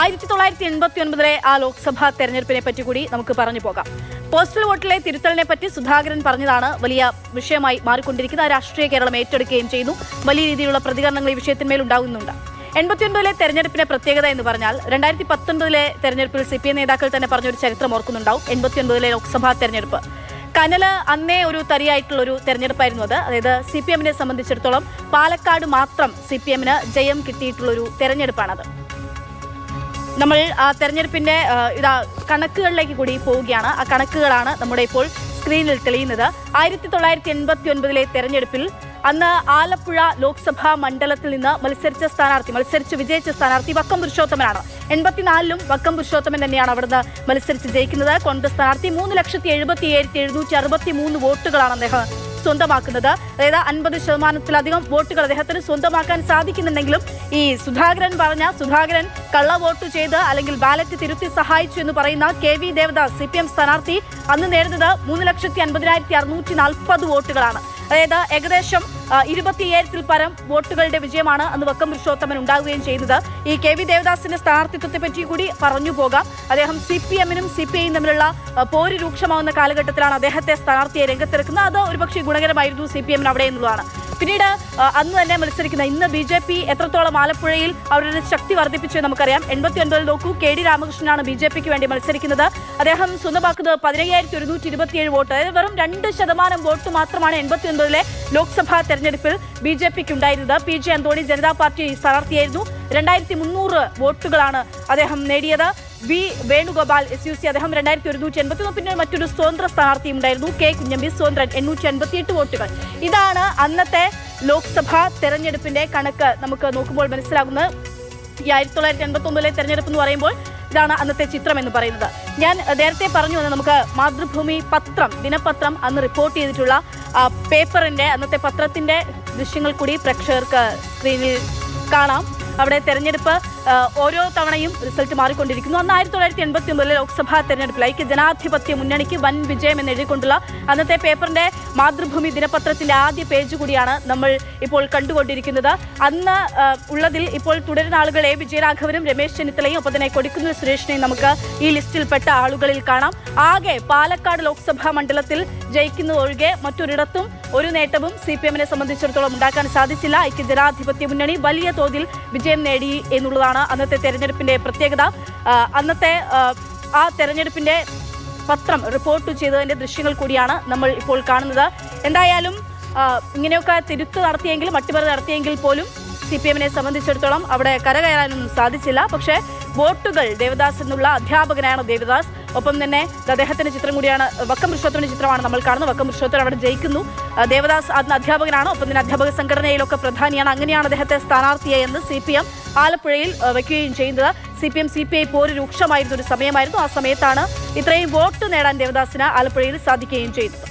ആയിരത്തി തൊള്ളായിരത്തി എൺപത്തി ഒൻപതിലെ ആ ലോക്സഭാ തെരഞ്ഞെടുപ്പിനെ പറ്റി കൂടി നമുക്ക് പറഞ്ഞു പോകാം. പോസ്റ്റൽ വോട്ടിലെ തിരുത്തലിനെ പറ്റി സുധാകരൻ പറഞ്ഞതാണ് വലിയ വിഷയമായി മാറിക്കൊണ്ടിരിക്കുന്ന രാഷ്ട്രീയ കേരളം ഏറ്റെടുക്കുകയും ചെയ്യുന്നു. വലിയ രീതിയിലുള്ള പ്രതികരണങ്ങൾ ഈ വിഷയത്തിന്മേൽ ഉണ്ടാകുന്നുണ്ട്. എൺപത്തിയൊൻപതിലെ തെരഞ്ഞെടുപ്പിന്റെ പ്രത്യേകത എന്ന് പറഞ്ഞാൽ രണ്ടായിരത്തി പത്തൊൻപതിലെ തെരഞ്ഞെടുപ്പിൽ സി പി എം നേതാക്കൾ തന്നെ പറഞ്ഞൊരു ചരിത്രം ഓർക്കുന്നുണ്ടാവും. എൺപത്തിയൊൻപതിലെ ലോക്സഭാ തെരഞ്ഞെടുപ്പ്. കനൽ അന്നേ ഒരു തരിയായിട്ടുള്ള ഒരു തെരഞ്ഞെടുപ്പായിരുന്നു അത്. അതായത് സി പി എമ്മിനെ സംബന്ധിച്ചിടത്തോളം പാലക്കാട് മാത്രം സി പി എമ്മിന് ജയം കിട്ടിയിട്ടുള്ള ഒരു തെരഞ്ഞെടുപ്പാണത്. നമ്മൾ തെരഞ്ഞെടുപ്പിന്റെ ഇതാ കണക്കുകളിലേക്ക് കൂടി പോവുകയാണ്. ആ കണക്കുകളാണ് നമ്മുടെ ഇപ്പോൾ സ്ക്രീനിൽ തെളിയുന്നത്. ആയിരത്തി തൊള്ളായിരത്തി എൺപത്തി ഒൻപതിലെ തെരഞ്ഞെടുപ്പിൽ അന്ന് ആലപ്പുഴ ലോക്സഭാ മണ്ഡലത്തിൽ നിന്ന് മത്സരിച്ച സ്ഥാനാർത്ഥി മത്സരിച്ച് വിജയിച്ച സ്ഥാനാർത്ഥി വക്കം പുരുഷോത്തമനാണ്. എൺപത്തിനാലിലും വക്കം പുരുഷോത്തമൻ തന്നെയാണ് അവിടുന്ന് മത്സരിച്ച് ജയിക്കുന്നത്. കോൺഗ്രസ് സ്ഥാനാർത്ഥി മൂന്ന് ലക്ഷത്തി എഴുപത്തി ഏഴായിരത്തി എഴുന്നൂറ്റി അറുപത്തി മൂന്ന് വോട്ടുകളാണ് അദ്ദേഹം സ്വന്തമാക്കുന്നത്. അതായത് അൻപത് ശതമാനത്തിലധികം വോട്ടുകൾ അദ്ദേഹത്തിന് സ്വന്തമാക്കാൻ സാധിക്കുന്നുണ്ടെങ്കിലും ഈ സുധാകരൻ പറഞ്ഞ സുധാകരൻ കള്ള വോട്ട് ചെയ്ത് അല്ലെങ്കിൽ ബാലറ്റ് തിരുത്തി സഹായിച്ചു എന്ന് പറയുന്ന K V Devadas C P M സ്ഥാനാർത്ഥി അന്ന് മൂന്ന് ലക്ഷത്തി അൻപതിനായിരത്തി അറുന്നൂറ്റി നാൽപ്പത് വോട്ടുകളാണ്. അതായത് ഏകദേശം ഇരുപത്തിയേഴത്തിൽ പരം വോട്ടുകളുടെ വിജയമാണ് അന്ന് വക്കം പുരുഷോത്തമൻ ഉണ്ടാകുകയും ചെയ്തത്. ഈ കെ വി ദേവദാസിന്റെ സ്ഥാനാർത്ഥിത്വത്തെ പറ്റി കൂടി പറഞ്ഞു പോകാം. അദ്ദേഹം സി പി എമ്മിനും സി പി ഐയും തമ്മിലുള്ള പോര് രൂക്ഷമാവുന്ന കാലഘട്ടത്തിലാണ് അദ്ദേഹത്തെ സ്ഥാനാർത്ഥിയെ രംഗത്തിറക്കുന്നത് അത് ഒരുപക്ഷെ ഗുണകരമായിരുന്നു സി പി എമ്മിന് അവിടെ എന്നുള്ളതാണ്. പിന്നീട് അന്ന് തന്നെ മത്സരിക്കുന്ന ഇന്ന് ബി ജെ പി എത്രത്തോളം ആലപ്പുഴയിൽ അവരുടെ ശക്തി വർദ്ധിപ്പിച്ചു നമുക്കറിയാം. എൺപത്തി ഒൻപതിൽ നോക്കൂ കെ ഡി രാമകൃഷ്ണനാണ് ബി ജെ പിക്ക് വേണ്ടി മത്സരിക്കുന്നത്. അദ്ദേഹം സ്വന്തമാക്കുന്നത് പതിനയ്യായിരത്തി ഒരുന്നൂറ്റി ഇരുപത്തിയേഴ് വോട്ട്. അതായത് വെറും രണ്ട് ശതമാനം വോട്ട് മാത്രമാണ് എൺപത്തി ഒൻപതിലെ ലോക്സഭാ തെരഞ്ഞെടുപ്പിൽ ബി ജെ പിക്ക് ഉണ്ടായിരുന്നത് P J Antony Janata party സ്ഥാനാർത്ഥിയായിരുന്നു. രണ്ടായിരത്തി മുന്നൂറ് വോട്ടുകളാണ് അദ്ദേഹം നേടിയത്. V Venugopal S U C അദ്ദേഹം രണ്ടായിരത്തി ഒരുന്നൂറ്റി എൺപത്തി പിന്നെ മറ്റൊരു സ്വതന്ത്ര സ്ഥാനാർത്ഥിയും ഉണ്ടായിരുന്നു കെ കുഞ്ഞമ്പി സ്വതന്ത്രൻ എണ്ണൂറ്റി എൺപത്തിയെട്ട് വോട്ടുകൾ. ഇതാണ് അന്നത്തെ ലോക്സഭാ തെരഞ്ഞെടുപ്പിന്റെ കണക്ക് നമുക്ക് നോക്കുമ്പോൾ മനസ്സിലാകുന്നത്. ഈ ആയിരത്തി തൊള്ളായിരത്തി എൺപത്തി ഒമ്പതിലെ തെരഞ്ഞെടുപ്പ് എന്ന് പറയുമ്പോൾ ഇതാണ് അന്നത്തെ ചിത്രം എന്ന് പറയുന്നത്. ഞാൻ നേരത്തെ പറഞ്ഞു വന്നത് നമുക്ക് മാതൃഭൂമി പത്രം ദിനപത്രം അന്ന് റിപ്പോർട്ട് ചെയ്തിട്ടുള്ള പേപ്പറിന്റെ അന്നത്തെ പത്രത്തിന്റെ ദൃശ്യങ്ങൾ കൂടി പ്രേക്ഷകർക്ക് സ്ക്രീനിൽ കാണാം. അവിടെ തെരഞ്ഞെടുപ്പ് ഓരോ തവണയും റിസൾട്ട് മാറിക്കൊണ്ടിരിക്കുന്നു. അന്ന് ആയിരത്തി തൊള്ളായിരത്തി എൺപത്തി ഒമ്പതിലെ ലോക്സഭാ തെരഞ്ഞെടുപ്പിൽ ഐക്യ ജനാധിപത്യ മുന്നണിക്ക് വൻ വിജയം എന്ന് എഴുതിക്കൊണ്ടുള്ള അന്നത്തെ പേപ്പറിന്റെ മാതൃഭൂമി ദിനപത്രത്തിന്റെ ആദ്യ പേജ് കൂടിയാണ് നമ്മൾ ഇപ്പോൾ കണ്ടുകൊണ്ടിരിക്കുന്നത്. അന്ന് ഉള്ളതിൽ ഇപ്പോൾ തുടരുന്ന ആളുകൾ എ വിജയരാഘവനും രമേശ് ചെന്നിത്തലയും ഒപ്പം തന്നെ കൊടിക്കുന്നിൽ സുരേഷിനെയും നമുക്ക് ഈ ലിസ്റ്റിൽപ്പെട്ട ആളുകളിൽ കാണാം. ആകെ പാലക്കാട് ലോക്സഭാ മണ്ഡലത്തിൽ ജയിക്കുന്നതൊഴികെ മറ്റൊരിടത്തും ഒരു നേട്ടവും സി പി എമ്മിനെ സംബന്ധിച്ചിടത്തോളം ഉണ്ടാക്കാൻ സാധിച്ചില്ല. ഐക്യ ജനാധിപത്യ മുന്നണി വലിയ തോതിൽ വിജയം നേടി എന്നുള്ളതാണ് അന്നത്തെ തെരഞ്ഞെടുപ്പിന്റെ പ്രത്യേകത. അന്നത്തെ ആ തെരഞ്ഞെടുപ്പിന്റെ പത്രം റിപ്പോർട്ട് ചെയ്തതിന്റെ ദൃശ്യങ്ങൾ കൂടിയാണ് നമ്മൾ ഇപ്പോൾ കാണുന്നത്. എന്തായാലും ഇങ്ങനെയൊക്കെ തിരുത്ത് നടത്തിയെങ്കിലും അട്ടിമറി നടത്തിയെങ്കിൽ പോലും സി പി എമ്മിനെ സംബന്ധിച്ചിടത്തോളം അവിടെ കരകയറാനൊന്നും സാധിച്ചില്ല. പക്ഷേ വോട്ടുകൾ ദേവദാസ് എന്നുള്ള അധ്യാപകനാണ് ദേവദാസ്. ഒപ്പം തന്നെ അദ്ദേഹത്തിന്റെ ചിത്രം കൂടിയാണ് വക്കം ഋഷോത്തിന്റെ ചിത്രമാണ് നമ്മൾ കാണുന്നത്. വക്കം ഋഷോത്തർ അവിടെ ജയിക്കുന്നു. ദേവദാസ് അന്ന് അധ്യാപകനാണ്. ഒപ്പം തന്നെ അധ്യാപക സംഘടനയിലൊക്കെ പ്രധാനിയാണ്. അങ്ങനെയാണ് അദ്ദേഹത്തെ സ്ഥാനാർത്ഥിയായി എന്ന് സി പി എം ആലപ്പുഴയിൽ വയ്ക്കുകയും ചെയ്യുന്നത് C P M C P I പോര് രൂക്ഷമായിരുന്ന ഒരു സമയമായിരുന്നു. ആ സമയത്താണ് ഇത്രയും വോട്ട് നേടാൻ ദേവദാസിന് ആലപ്പുഴയിൽ സാധിക്കുകയും ചെയ്തത്.